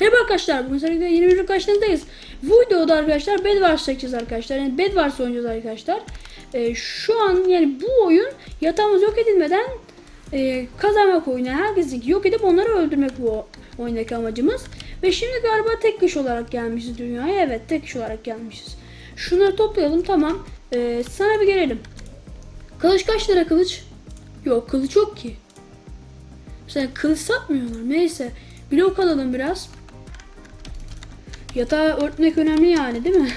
Merhaba arkadaşlar, bugün sizlerle yeni bir karşınızdayız. Bu videoda arkadaşlar Bedwars çekeceğiz arkadaşlar. Yani Bedwars oynayacağız arkadaşlar. Ee, şu an yani bu oyun yatağımız yok edilmeden e, kazanmak oyunu. Herkesin yok edip onları öldürmek bu oyundaki amacımız. Ve şimdi galiba tek kişi olarak gelmişiz dünyaya. Evet tek kişi olarak gelmişiz. Şunları toplayalım tamam. Ee, sana bir gelelim. Kılıç kaç lira kılıç? Yok kılıç yok ki. Sen kılıç satmıyorlar. Neyse. Blok alalım biraz. Yatağı örtmek önemli yani değil mi?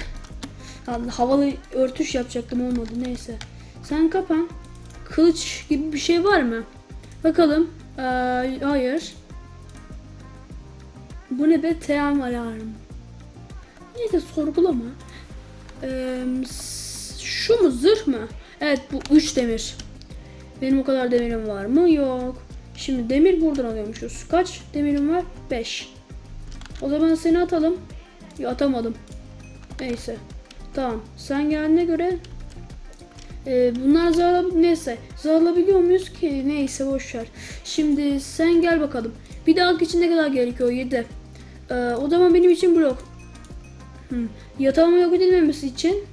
Allah, havalı örtüş yapacaktım olmadı neyse. Sen kapan. Kılıç gibi bir şey var mı? Bakalım. Ee, hayır. Bu ne be? Team alarm. Neyse sorgulama. Ee, şu mu zırh mı? Evet bu 3 demir. Benim o kadar demirim var mı? Yok. Şimdi demir buradan alıyormuşuz. Kaç demirim var? 5. O zaman seni atalım. Ya atamadım. Neyse. Tamam. Sen geldiğine göre e, bunlar zarla neyse zarlabiliyor muyuz ki? Neyse boş ver. Şimdi sen gel bakalım. Bir dahaki için ne kadar gerekiyor? 7. Ee, o zaman benim için blok. Hı. Yatağımın yok edilmemesi için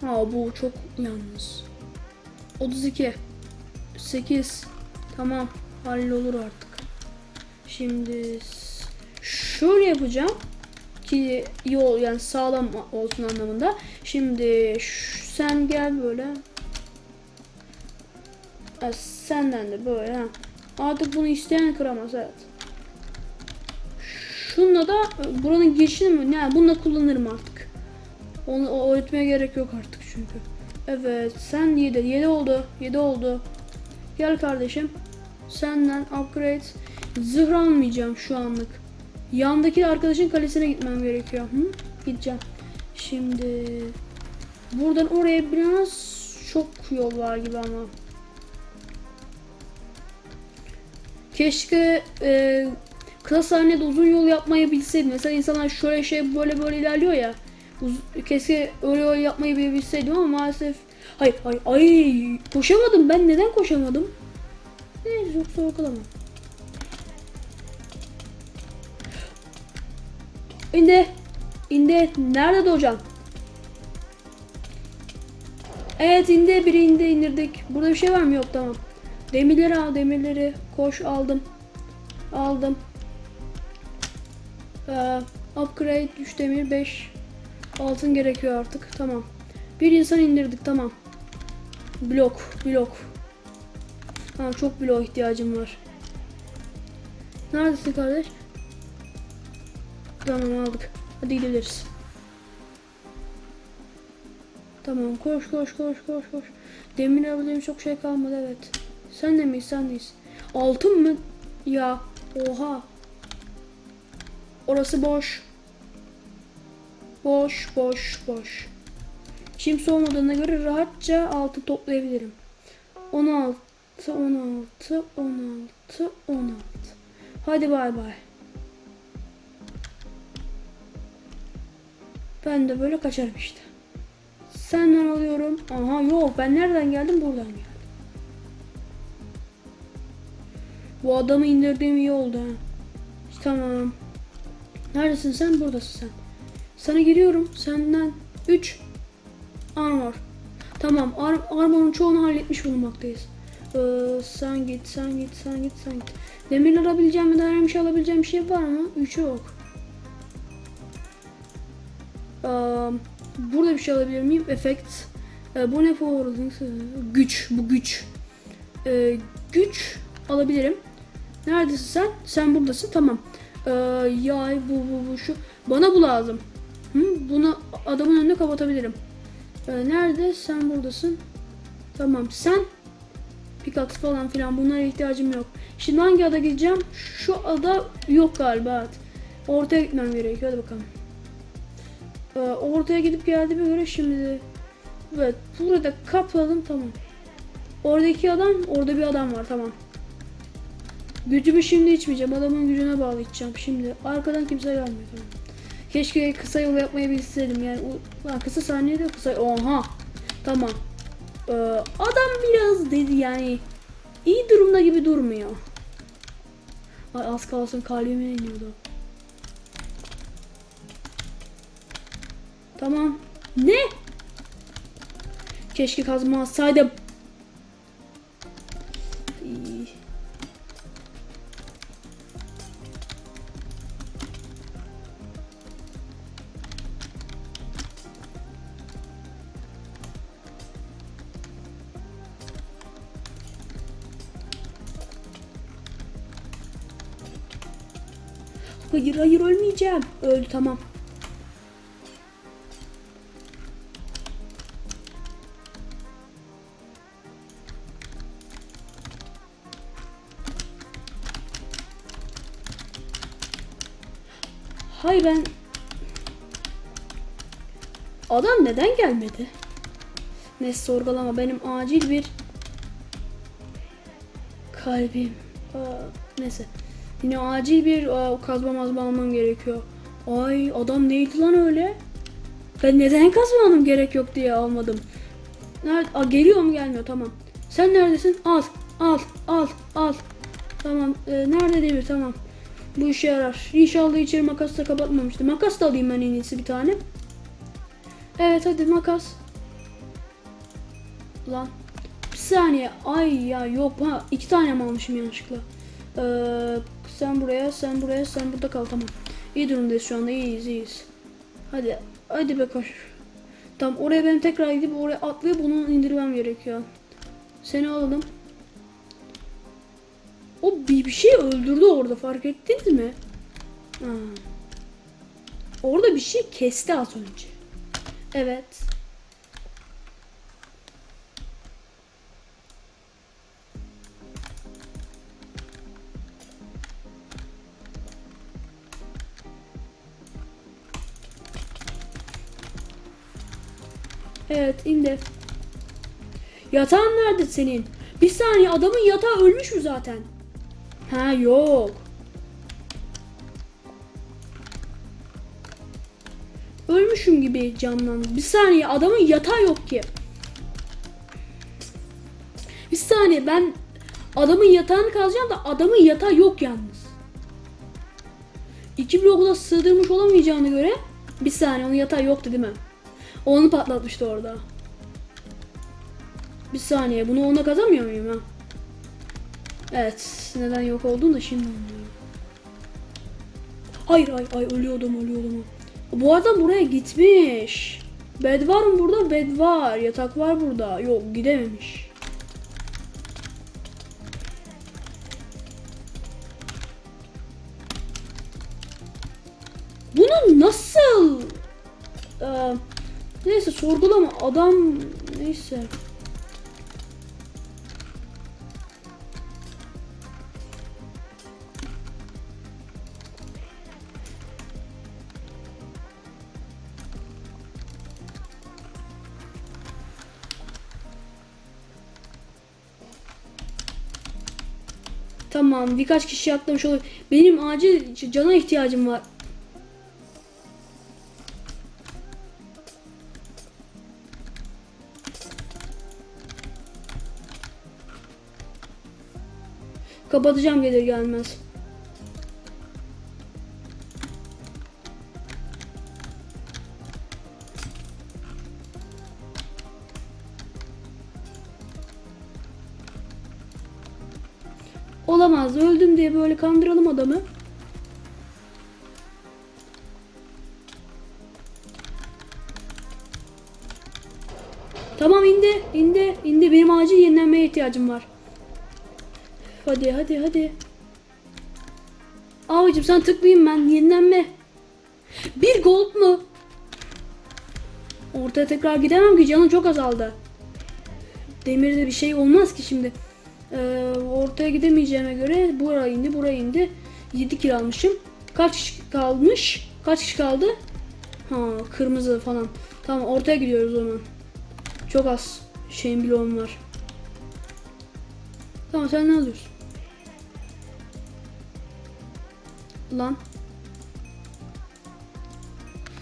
Ha bu çok yalnız. 32 8 Tamam hallolur artık. Şimdi şöyle yapacağım ki yol yani sağlam olsun anlamında. Şimdi sen gel böyle. Ha, senden de böyle ha. Artık bunu isteyen kıramaz evet. Şunla da buranın girişini mi? Ne? Bununla kullanırım artık. Onu o öğretmeye gerek yok artık çünkü. Evet sen 7 7 oldu 7 oldu. Gel kardeşim. Senden upgrade zırh almayacağım şu anlık. Yandaki arkadaşın kalesine gitmem gerekiyor. Hı? Gideceğim. Şimdi buradan oraya biraz çok yol var gibi ama. Keşke e, kısa sahnede uzun yol yapmayı bilseydim. Mesela insanlar şöyle şey böyle böyle ilerliyor ya. Keşke öyle yol yapmayı bilseydim ama maalesef Hayır hayır ay koşamadım ben neden koşamadım? Neyse çok sorgulama. İndi. İndi. Nerede doğacaksın? Evet indi. Biri indi indirdik. Burada bir şey var mı? Yok tamam. Demirleri al demirleri. Koş aldım. Aldım. Ee, upgrade 3 demir 5 altın gerekiyor artık. Tamam. Bir insan indirdik tamam. Blok blok. Tamam çok blok ihtiyacım var. Neredesin kardeş? Tamam aldık. Hadi gidebiliriz. Tamam koş koş koş koş koş. Demin alabildiğim çok şey kalmadı evet. Sen de miyiz sen deyiz. Altın mı? Ya oha. Orası boş. Boş boş boş. Kimse olmadığına göre rahatça altı toplayabilirim. 16 16 16 16. Hadi bay bay. Ben de böyle kaçarım işte. Senden alıyorum. Aha yok ben nereden geldim buradan geldim. Bu adamı indirdiğim iyi oldu ha. Tamam. Neredesin sen? Buradasın sen. Sana giriyorum. Senden 3 armor. Tamam. Ar armorun çoğunu halletmiş bulunmaktayız. Ee, sen git, sen git, sen git, sen git. Demir alabileceğim ya da herhangi bir şey alabileceğim bir şey var mı? 3 yok. Burada bir şey alabilir miyim? Effect. Ee, bu ne for? Güç. Bu güç. Ee, güç alabilirim. Neredesin sen? Sen buradasın. Tamam. Ee, yay bu bu bu şu. Bana bu lazım. Hı? Bunu adamın önüne kapatabilirim. Ee, nerede? Sen buradasın. Tamam. Sen pickaxe falan filan bunlara ihtiyacım yok. Şimdi hangi ada gideceğim? Şu ada yok galiba. Ortaya gitmem gerekiyor. Hadi bakalım. Ee, ortaya gidip geldiğime göre şimdi evet burada kapatalım tamam. Oradaki adam orada bir adam var tamam. Gücümü şimdi içmeyeceğim. Adamın gücüne bağlı içeceğim. Şimdi arkadan kimse gelmiyor. Tamam. Keşke kısa yol yapmayı bilseydim yani. Lan kısa saniyede kısa. Oha. Tamam. Ee, adam biraz dedi yani. iyi durumda gibi durmuyor. Ay az kalsın kalbime iniyordu. Tamam. Ne? Keşke kazma alsaydım. Hayır hayır ölmeyeceğim. Öldü tamam. Hayır ben... Adam neden gelmedi? Neyse sorgulama benim acil bir kalbim. Aa, neyse. Yine acil bir aa, kazma mazma almam gerekiyor. Ay adam neydi lan öyle? Ben neden kazmam gerek yok diye almadım. Nerede? Aa, geliyor mu gelmiyor tamam. Sen neredesin? Al al al al. Tamam ee, nerede demir tamam. Bu işe yarar. İnşallah içeri makas da kapatmamıştı. Makas da alayım ben en iyisi bir tane. Evet hadi makas. Lan. Bir saniye. Ay ya yok ha iki tane mi almışım yanlışlıkla. Ee, sen buraya, sen buraya, sen burada kal tamam. İyi durumdayız şu anda. iyiyiz, iyiyiz. Hadi, hadi be koş. Tamam oraya ben tekrar gidip oraya atlayıp bunu indirmem gerekiyor. Seni alalım. O bir, şey öldürdü orada fark ettiniz mi? Ha. Orada bir şey kesti az önce. Evet. Evet indi. Yatağın nerede senin? Bir saniye adamın yatağı ölmüş mü zaten? Ha yok. Ölmüşüm gibi canlandı. Bir saniye adamın yatağı yok ki. Bir saniye ben adamın yatağını kazacağım da adamın yatağı yok yalnız. İki bloku da sığdırmış olamayacağına göre bir saniye onun yatağı yoktu değil mi? Onu patlatmıştı orada. Bir saniye bunu ona kazamıyor muyum ha? Evet neden yok olduğunu da şimdi anlıyorum. Hayır ay ay ölüyordum ölüyordum. Bu adam buraya gitmiş. Bed var mı burada? Bed var. Yatak var burada. Yok gidememiş. Bunu nasıl? Ee, neyse sorgulama adam neyse. Tamam birkaç kişi atlamış olur. Benim acil cana ihtiyacım var. Kapatacağım gelir gelmez. Olamaz. Öldüm diye böyle kandıralım adamı. Tamam indi. indi, indi. Benim acil yenilenmeye ihtiyacım var. Hadi hadi hadi. Abicim sen tıklayayım ben. Yenilenme. Bir gold mu? Ortaya tekrar gidemem ki canım çok azaldı. Demirde bir şey olmaz ki şimdi. Ee, ortaya gidemeyeceğime göre buraya indi buraya indi. 7 kill almışım. Kaç kişi kalmış? Kaç kişi kaldı? Ha kırmızı falan. Tamam ortaya gidiyoruz o zaman. Çok az şeyin bloğum var. Tamam sen ne alıyorsun? Lan.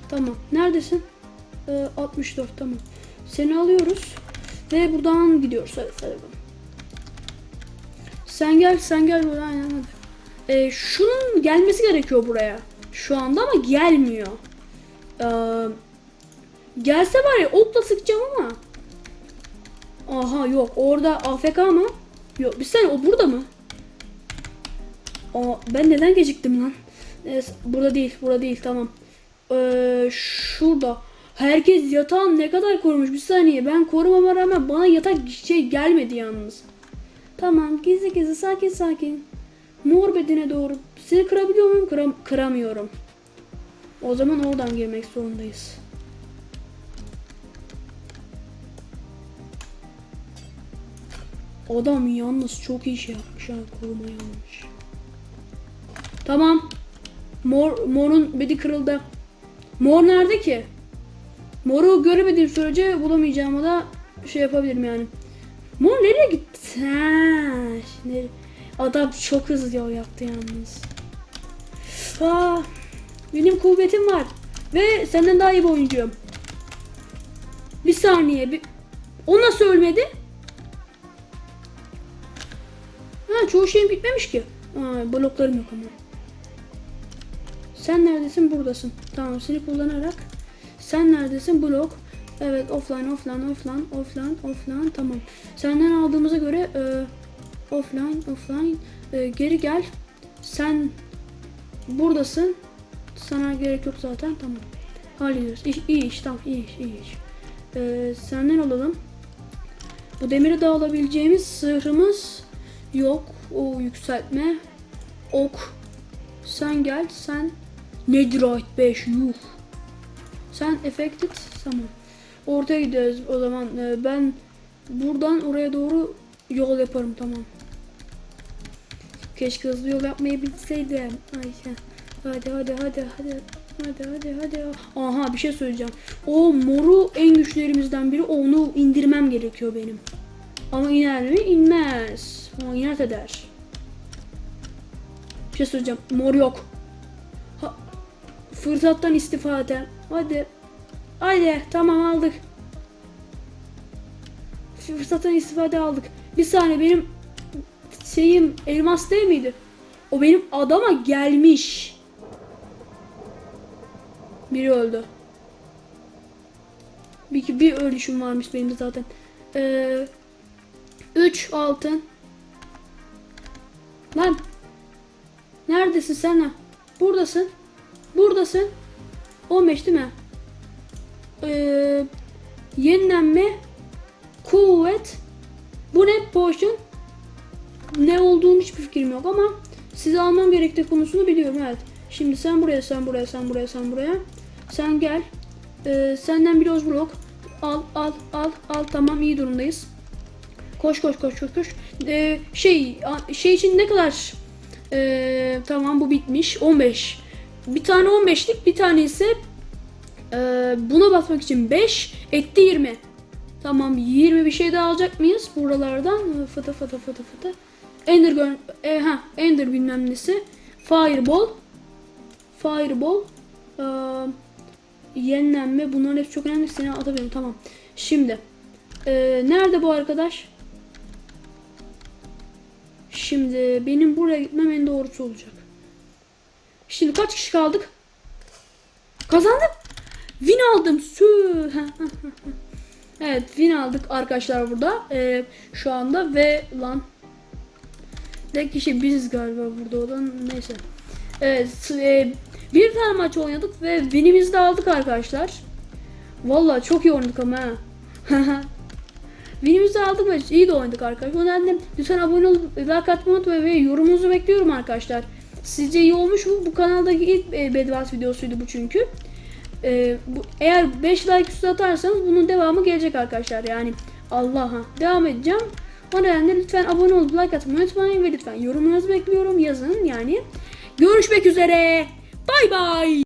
Tamam. Neredesin? Ee, 64 tamam. Seni alıyoruz. Ve buradan gidiyoruz. Hadi, hadi bakalım. Sen gel, sen gel buraya. Aynen hadi. Ee, şunun gelmesi gerekiyor buraya. Şu anda ama gelmiyor. Ee, Gelse var ya okla sıkacağım ama. Aha yok orada AFK mı? Yok bir saniye o burada mı? Aa, ben neden geciktim lan? Neyse, burada değil burada değil tamam. Ee, şurada. Herkes yatağın ne kadar korumuş bir saniye. Ben korumama rağmen bana yatak şey gelmedi yalnız. Tamam gizli gizli sakin sakin. Mor bedene doğru. Seni kırabiliyor muyum? Kıram kıramıyorum. O zaman oradan girmek zorundayız. Adam yalnız çok iyi şey yapmış ha koruma yapmış. Tamam. Mor morun bedi kırıldı. Mor nerede ki? Moru göremediğim sürece bulamayacağıma da şey yapabilirim yani. Mor nereye gitti? Ha, şimdi adam çok hızlı yol yaptı yalnız. Aa, benim kuvvetim var. Ve senden daha iyi bir oyuncuyum. Bir saniye. Bir... O nasıl ölmedi? Ha çoğu şeyim gitmemiş ki. Aa, bloklarım yok ama. Sen neredesin? Buradasın. Tamam seni kullanarak. Sen neredesin? Blok. Evet offline offline offline offline offline tamam. Senden aldığımıza göre e, offline offline e, geri gel. Sen buradasın. Sana gerek yok zaten tamam. Hallediyoruz. İyi, iyi iş tamam iyi iş iyi iş. E, senden alalım. Bu demiri de alabileceğimiz sırrımız yok. O yükseltme. Ok. Sen gel sen. Netherite 5 yuh. Sen affected tamam. Ortaya gidiyoruz o zaman. Ee, ben buradan oraya doğru yol yaparım tamam. Keşke hızlı yol yapmayı bilseydim. Ayşe. Hadi hadi hadi hadi. Hadi hadi hadi. Aha bir şey söyleyeceğim. O moru en güçlerimizden biri. Onu indirmem gerekiyor benim. Ama iner mi? İnmez. O inat eder. Bir şey söyleyeceğim. Mor yok. Ha, fırsattan istifade. Hadi. Haydi tamam aldık. Fırsattan istifade aldık. Bir saniye benim şeyim elmas değil miydi? O benim adama gelmiş. Biri öldü. Bir, bir ölüşüm varmış benim de zaten. Ee, 3 altın. Lan. Neredesin sen lan? Buradasın. Buradasın. 15 değil mi? Ee, yenilenme. Kuvvet. Bu ne potion? Ne olduğunu hiçbir fikrim yok ama size almam gerektiği konusunu biliyorum evet. Şimdi sen buraya, sen buraya, sen buraya, sen buraya. Sen gel. Ee, senden bir blok. Al, al, al, al. Tamam iyi durumdayız. Koş, koş, koş, koş, koş. Ee, şey, şey için ne kadar? Ee, tamam bu bitmiş. 15. Bir tane 15'lik, bir tane ise ee, buna basmak için 5, etti 20. Tamam 20 bir şey daha alacak mıyız buralardan? Ee, Fıtı fıtı fıtı fıtı. Ender e, ha, Ender bilmem nesi. Fireball. Fireball. Ee, yenilenme. Bunların hepsi çok önemli. Seni atabilirim. Tamam. Şimdi. ee, nerede bu arkadaş? Şimdi benim buraya gitmem en doğrusu olacak. Şimdi kaç kişi kaldık? Kazandık. Win aldım. Sü. evet win aldık arkadaşlar burada. Ee, şu anda ve lan Tek kişi biziz galiba burada olan neyse. Evet e, bir tane maç oynadık ve winimizi de aldık arkadaşlar. Vallahi çok iyi oynadık ama ha. winimizi aldık ve iyi de oynadık arkadaşlar. O nedenle lütfen abone olup like atmayı unutmayın ve yorumunuzu bekliyorum arkadaşlar. Sizce iyi olmuş mu? Bu kanaldaki ilk e, Bedwars videosuydu bu çünkü. E, bu, eğer 5 like üstü atarsanız bunun devamı gelecek arkadaşlar. Yani Allah'a devam edeceğim. O nedenle lütfen abone olup like atmayı unutmayın ve lütfen yorumunuzu bekliyorum yazın yani. Görüşmek üzere. Bay bay.